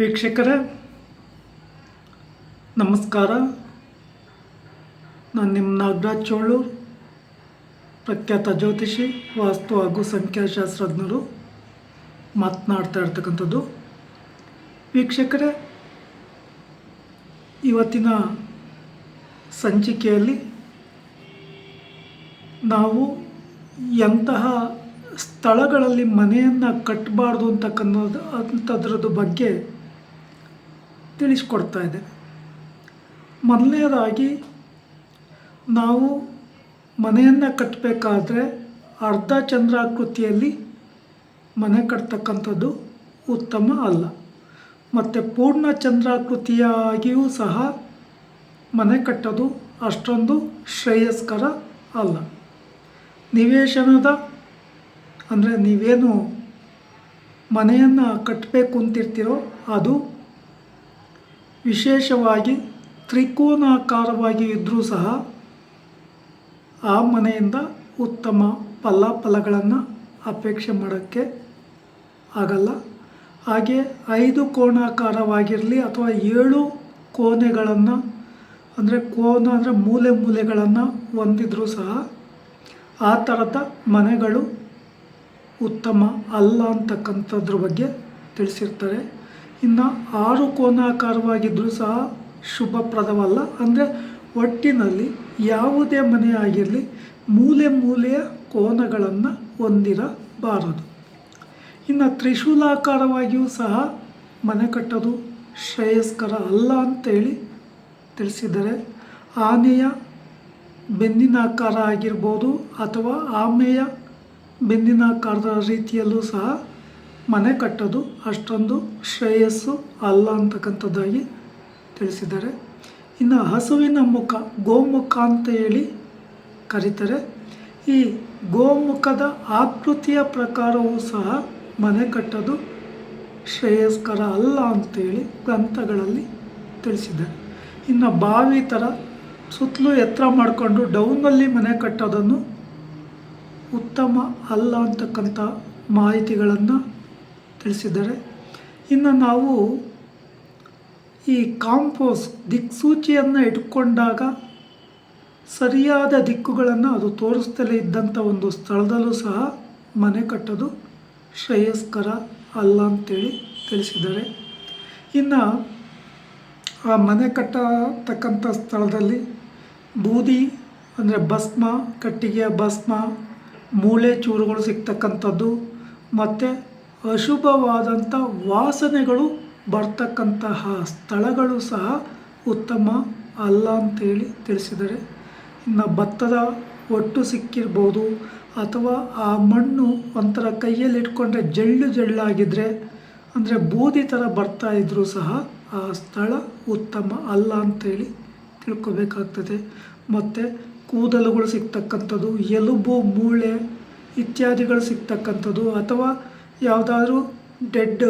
ವೀಕ್ಷಕರೇ, ನಮಸ್ಕಾರ. ನಾನು ನಿಮ್ಮ ನಾಗರಾಜ್ ಚೋಳೂರು ಪ್ರಖ್ಯಾತ ಜ್ಯೋತಿಷಿ, ವಾಸ್ತು ಹಾಗೂ ಸಂಖ್ಯಾಶಾಸ್ತ್ರಜ್ಞರು. ಮಾತನಾಡ್ತಾ ಇರ್ತಕ್ಕಂಥದ್ದು. ವೀಕ್ಷಕರೇ, ಇವತ್ತಿನ ಸಂಚಿಕೆಯಲ್ಲಿ ನಾವು ಎಂತಹ ಸ್ಥಳಗಳಲ್ಲಿ ಮನೆಯನ್ನು ಕಟ್ಟಬಾರ್ದು ಅಂತಕ್ಕನ್ನೋದು ಅಂಥದ್ರದ್ದು ಬಗ್ಗೆ ತಿಳಿಸ್ಕೊಡ್ತಾ ಇದೆ. ಮೊದಲನೇದಾಗಿ ನಾವು ಮನೆಯನ್ನು ಕಟ್ಟಬೇಕಾದ್ರೆ ಅರ್ಧ ಚಂದ್ರಾಕೃತಿಯಲ್ಲಿ ಮನೆ ಕಟ್ತಕ್ಕಂಥದ್ದು ಉತ್ತಮ ಅಲ್ಲ. ಮತ್ತು ಪೂರ್ಣ ಚಂದ್ರಾಕೃತಿಯಾಗಿಯೂ ಸಹ ಮನೆ ಕಟ್ಟೋದು ಅಷ್ಟೊಂದು ಶ್ರೇಯಸ್ಕರ ಅಲ್ಲ. ನಿವೇಶನದ ಅಂದರೆ ನೀವೇನು ಮನೆಯನ್ನು ಕಟ್ಟಬೇಕು ಅಂತಿರ್ತೀರೋ ಅದು ವಿಶೇಷವಾಗಿ ತ್ರಿಕೋನಾಕಾರವಾಗಿ ಇದ್ದರೂ ಸಹ ಆ ಮನೆಯಿಂದ ಉತ್ತಮ ಫಲಾಫಲಗಳನ್ನು ಅಪೇಕ್ಷೆ ಮಾಡೋಕ್ಕೆ ಆಗಲ್ಲ. ಹಾಗೆ ಐದು ಕೋಣಾಕಾರವಾಗಿರಲಿ ಅಥವಾ ಏಳು ಕೋಣೆಗಳನ್ನು ಅಂದರೆ ಕೋನ ಅಂದರೆ ಮೂಲೆ ಮೂಲೆಗಳನ್ನು ಹೊಂದಿದ್ರೂ ಸಹ ಆ ಥರದ ಮನೆಗಳು ಉತ್ತಮ ಅಲ್ಲ ಅಂತಕ್ಕಂಥದ್ರ ಬಗ್ಗೆ ತಿಳಿಸಿರ್ತಾರೆ. ಇನ್ನು ಆರು ಕೋನಾಕಾರವಾಗಿದ್ದರೂ ಸಹ ಶುಭಪ್ರದವಲ್ಲ. ಅಂದರೆ ಒಟ್ಟಿನಲ್ಲಿ ಯಾವುದೇ ಮನೆ ಆಗಿರಲಿ ಮೂಲೆ ಮೂಲೆಯ ಕೋನಗಳನ್ನು ಹೊಂದಿರಬಾರದು. ಇನ್ನು ತ್ರಿಶೂಲಾಕಾರವಾಗಿಯೂ ಸಹ ಮನೆ ಕಟ್ಟೋದು ಶ್ರೇಯಸ್ಕರ ಅಲ್ಲ ಅಂತೇಳಿ ತಿಳಿಸಿದರೆ ಆನೆಯ ಬೆನ್ನಿನ ಆಕಾರ ಆಗಿರ್ಬೋದು ಅಥವಾ ಆಮೆಯ ಬೆನ್ನಿನ ಆಕಾರದ ರೀತಿಯಲ್ಲೂ ಸಹ ಮನೆ ಕಟ್ಟೋದು ಅಷ್ಟೊಂದು ಶ್ರೇಯಸ್ಸು ಅಲ್ಲ ಅಂತಕ್ಕಂಥದ್ದಾಗಿ ತಿಳಿಸಿದ್ದಾರೆ. ಇನ್ನು ಹಸುವಿನ ಮುಖ, ಗೋಮುಖ ಅಂತ ಹೇಳಿ ಕರೀತಾರೆ. ಈ ಗೋಮುಖದ ಆಕೃತಿಯ ಪ್ರಕಾರವೂ ಸಹ ಮನೆ ಕಟ್ಟೋದು ಶ್ರೇಯಸ್ಕರ ಅಲ್ಲ ಅಂತೇಳಿ ಗ್ರಂಥಗಳಲ್ಲಿ ತಿಳಿಸಿದ್ದಾರೆ ಇನ್ನು ಬಾವಿ ಥರ ಸುತ್ತಲೂ ಎತ್ತರ ಮಾಡಿಕೊಂಡು ಡೌನಲ್ಲಿ ಮನೆ ಕಟ್ಟೋದನ್ನು ಉತ್ತಮ ಅಲ್ಲ ಅಂತಕ್ಕಂಥ ಮಾಹಿತಿಗಳನ್ನು ತಿಳಿಸಿದ್ದಾರೆ. ಇನ್ನು ನಾವು ಈ ಕಾಂಪೋಸ್ ದಿಕ್ಸೂಚಿಯನ್ನು ಇಟ್ಕೊಂಡಾಗ ಸರಿಯಾದ ದಿಕ್ಕುಗಳನ್ನು ಅದು ತೋರಿಸ್ತಲೇ ಇದ್ದಂಥ ಒಂದು ಸ್ಥಳದಲ್ಲೂ ಸಹ ಮನೆ ಕಟ್ಟೋದು ಶ್ರೇಯಸ್ಕರ ಅಲ್ಲ ಅಂತೇಳಿ ತಿಳಿಸಿದ್ದಾರೆ. ಇನ್ನು ಆ ಮನೆ ಕಟ್ಟತಕ್ಕಂಥ ಸ್ಥಳದಲ್ಲಿ ಬೂದಿ ಅಂದರೆ ಭಸ್ಮ, ಕಟ್ಟಿಗೆಯ ಭಸ್ಮ, ಮೂಳೆ ಚೂರುಗಳು ಸಿಗ್ತಕ್ಕಂಥದ್ದು, ಮತ್ತು ಅಶುಭವಾದಂಥ ವಾಸನೆಗಳು ಬರ್ತಕ್ಕಂತಹ ಸ್ಥಳಗಳು ಸಹ ಉತ್ತಮ ಅಲ್ಲ ಅಂತೇಳಿ ತಿಳಿಸಿದರೆ, ಇನ್ನು ಭತ್ತದ ಒಟ್ಟು ಸಿಕ್ಕಿರ್ಬೋದು ಅಥವಾ ಆ ಮಣ್ಣು ಒಂಥರ ಕೈಯಲ್ಲಿ ಇಟ್ಕೊಂಡ್ರೆ ಜಳ್ಳು ಜಳ್ಳಾಗಿದ್ದರೆ ಅಂದರೆ ಬೂದಿ ಥರ ಬರ್ತಾ ಇದ್ದರೂ ಸಹ ಆ ಸ್ಥಳ ಉತ್ತಮ ಅಲ್ಲ ಅಂತೇಳಿ ತಿಳ್ಕೊಬೇಕಾಗ್ತದೆ. ಮತ್ತು ಕೂದಲುಗಳು ಸಿಗ್ತಕ್ಕಂಥದ್ದು, ಎಲುಬು, ಮೂಳೆ ಇತ್ಯಾದಿಗಳು ಸಿಗ್ತಕ್ಕಂಥದ್ದು ಅಥವಾ ಯಾವುದಾದ್ರೂ ಡೆಡ್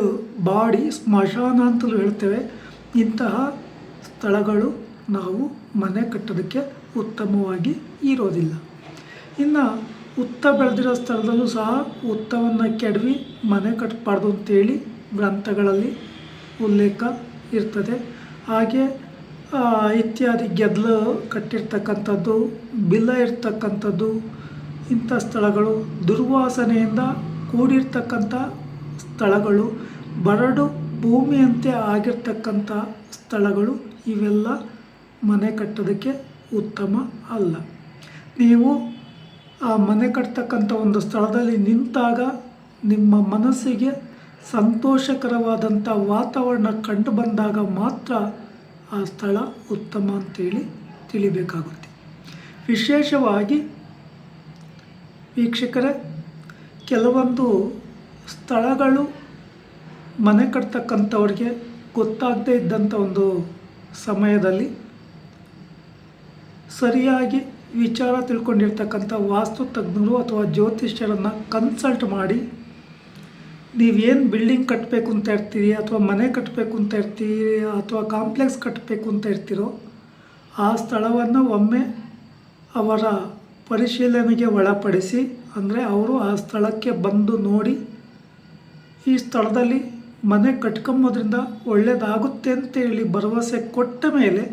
ಬಾಡಿ ಸ್ಮಶಾನ ಅಂತಲೂ ಹೇಳ್ತೇವೆ. ಇಂತಹ ಸ್ಥಳಗಳು ನಾವು ಮನೆ ಕಟ್ಟೋದಕ್ಕೆ ಉತ್ತಮವಾಗಿ ಇರೋದಿಲ್ಲ. ಇನ್ನು ಉತ್ತ ಬೆಳೆದಿರೋ ಸ್ಥಳದಲ್ಲೂ ಸಹ ಉತ್ತವನ್ನು ಕೆಡವಿ ಮನೆ ಕಟ್ಟಬಾರ್ದು ಅಂತೇಳಿ ಗ್ರಂಥಗಳಲ್ಲಿ ಉಲ್ಲೇಖ ಇರ್ತದೆ. ಹಾಗೆ ಇತ್ಯಾದಿ ಗೆದ್ದಲು ಕಟ್ಟಿರ್ತಕ್ಕಂಥದ್ದು, ಬಿಲ್ಲ ಇರ್ತಕ್ಕಂಥದ್ದು ಇಂಥ ಸ್ಥಳಗಳು ದುರ್ವಾಸನೆಯಿಂದ ಕೂಡಿರ್ತಕ್ಕಂಥ ಸ್ಥಳಗಳು, ಬರಡು ಭೂಮಿಯಂತೆ ಆಗಿರ್ತಕ್ಕಂಥ ಸ್ಥಳಗಳು, ಇವೆಲ್ಲ ಮನೆ ಕಟ್ಟೋದಕ್ಕೆ ಉತ್ತಮ ಅಲ್ಲ. ನೀವು ಆ ಮನೆ ಕಟ್ತಕ್ಕಂಥ ಒಂದು ಸ್ಥಳದಲ್ಲಿ ನಿಂತಾಗ ನಿಮ್ಮ ಮನಸ್ಸಿಗೆ ಸಂತೋಷಕರವಾದಂಥ ವಾತಾವರಣ ಕಂಡು ಬಂದಾಗ ಮಾತ್ರ ಆ ಸ್ಥಳ ಉತ್ತಮ ಅಂತೇಳಿ ತಿಳಿಬೇಕಾಗುತ್ತೆ. ವಿಶೇಷವಾಗಿ ವೀಕ್ಷಕರೇ ಕೆಲವೊಂದು ಸ್ಥಳಗಳು ಮನೆ ಕಟ್ತಕ್ಕಂಥವ್ರಿಗೆ ಗೊತ್ತಾಗದೇ ಇದ್ದಂಥ ಒಂದು ಸಮಯದಲ್ಲಿ ಸರಿಯಾಗಿ ವಿಚಾರ ತಿಳ್ಕೊಂಡಿರ್ತಕ್ಕಂಥ ವಾಸ್ತು ತಜ್ಞರು ಅಥವಾ ಜ್ಯೋತಿಷ್ಯರನ್ನು ಕನ್ಸಲ್ಟ್ ಮಾಡಿ, ನೀವೇನು ಬಿಲ್ಡಿಂಗ್ ಕಟ್ಟಬೇಕು ಅಂತ ಇರ್ತೀರಿ ಅಥವಾ ಮನೆ ಕಟ್ಟಬೇಕು ಅಂತ ಇರ್ತೀರಿ ಅಥವಾ ಕಾಂಪ್ಲೆಕ್ಸ್ ಕಟ್ಟಬೇಕು ಅಂತ ಇರ್ತೀರೋ, ಆ ಸ್ಥಳವನ್ನು ಒಮ್ಮೆ ಅವರ ಪರಿಶೀಲನೆಗೆ ಒಳಪಡಿಸಿ ಅಂದರೆ ಅವರು ಆ ಸ್ಥಳಕ್ಕೆ ಬಂದು ನೋಡಿ, ಈ ಸ್ಥಳದಲ್ಲಿ ಮನೆ ಕಟ್ಕೊಂಬೋದ್ರಿಂದ ಒಳ್ಳೆಯದಾಗುತ್ತೆ ಅಂತೇಳಿ ಭರವಸೆ ಕೊಟ್ಟ ಮೇಲೆ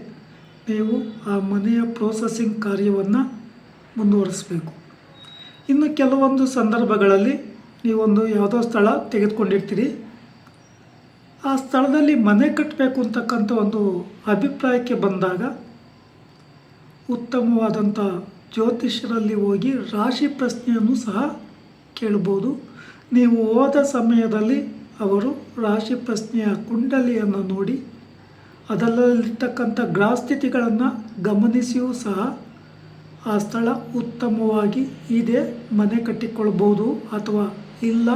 ನೀವು ಆ ಮನೆಯ ಪ್ರೋಸೆಸಿಂಗ್ ಕಾರ್ಯವನ್ನು ಮುಂದುವರಿಸಬೇಕು. ಇನ್ನು ಕೆಲವೊಂದು ಸಂದರ್ಭಗಳಲ್ಲಿ ನೀವೊಂದು ಯಾವುದೋ ಸ್ಥಳ ತೆಗೆದುಕೊಂಡಿರ್ತೀರಿ. ಆ ಸ್ಥಳದಲ್ಲಿ ಮನೆ ಕಟ್ಟಬೇಕು ಅಂತಕ್ಕಂಥ ಒಂದು ಅಭಿಪ್ರಾಯಕ್ಕೆ ಬಂದಾಗ ಉತ್ತಮವಾದಂಥ ಜ್ಯೋತಿಷ್ಯರಲ್ಲಿ ಹೋಗಿ ರಾಶಿ ಪ್ರಶ್ನೆಯನ್ನು ಸಹ ಕೇಳ್ಬೋದು. ನೀವು ಹೋದ ಸಮಯದಲ್ಲಿ ಅವರು ರಾಶಿ ಪ್ರಶ್ನೆಯ ಕುಂಡಲಿಯನ್ನು ನೋಡಿ, ಅದರಲ್ಲಿರ್ತಕ್ಕಂಥ ಗ್ರಹಸ್ಥಿತಿಗಳನ್ನು ಗಮನಿಸಿಯೂ ಸಹ ಆ ಸ್ಥಳ ಉತ್ತಮವಾಗಿ ಇದೆ ಮನೆ ಕಟ್ಟಿಕೊಳ್ಬೋದು ಅಥವಾ ಇಲ್ಲ.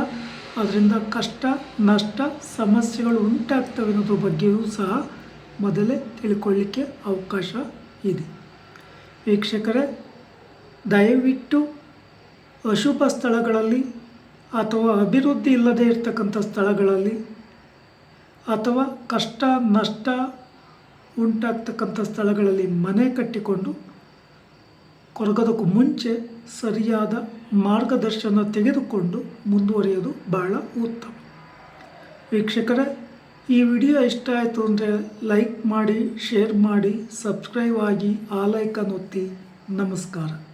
ಅದರಿಂದ ಕಷ್ಟ, ನಷ್ಟ, ಸಮಸ್ಯೆಗಳು ಉಂಟಾಗ್ತವೆ ಅನ್ನೋದ್ರ ಬಗ್ಗೆಯೂ ಸಹ ಮೊದಲೇ ತಿಳ್ಕೊಳ್ಳಿಕ್ಕೆ ಅವಕಾಶ ಇದೆ. ವೀಕ್ಷಕರೇ ದಯವಿಟ್ಟು ಅಶುಭ ಸ್ಥಳಗಳಲ್ಲಿ ಅಥವಾ ಅಭಿವೃದ್ಧಿ ಇಲ್ಲದೇ ಇರತಕ್ಕಂಥ ಸ್ಥಳಗಳಲ್ಲಿ ಅಥವಾ ಕಷ್ಟ, ನಷ್ಟ ಉಂಟಾಗ್ತಕ್ಕಂಥ ಸ್ಥಳಗಳಲ್ಲಿ ಮನೆ ಕಟ್ಟಿಕೊಂಡು ಕೊರಗೋದಕ್ಕೂ ಮುಂಚೆ ಸರಿಯಾದ ಮಾರ್ಗದರ್ಶನ ತೆಗೆದುಕೊಂಡು ಮುಂದುವರಿಯೋದು ಬಹಳ ಉತ್ತಮ. ವೀಕ್ಷಕರೇ, ಈ ವಿಡಿಯೋ ಇಷ್ಟ ಆಯಿತು ಅಂದರೆ ಲೈಕ್ ಮಾಡಿ, ಶೇರ್ ಮಾಡಿ, ಸಬ್ಸ್ಕ್ರೈಬ್ ಆಗಿ ಆ ಲೈಕನ್ ಒತ್ತಿ. ನಮಸ್ಕಾರ.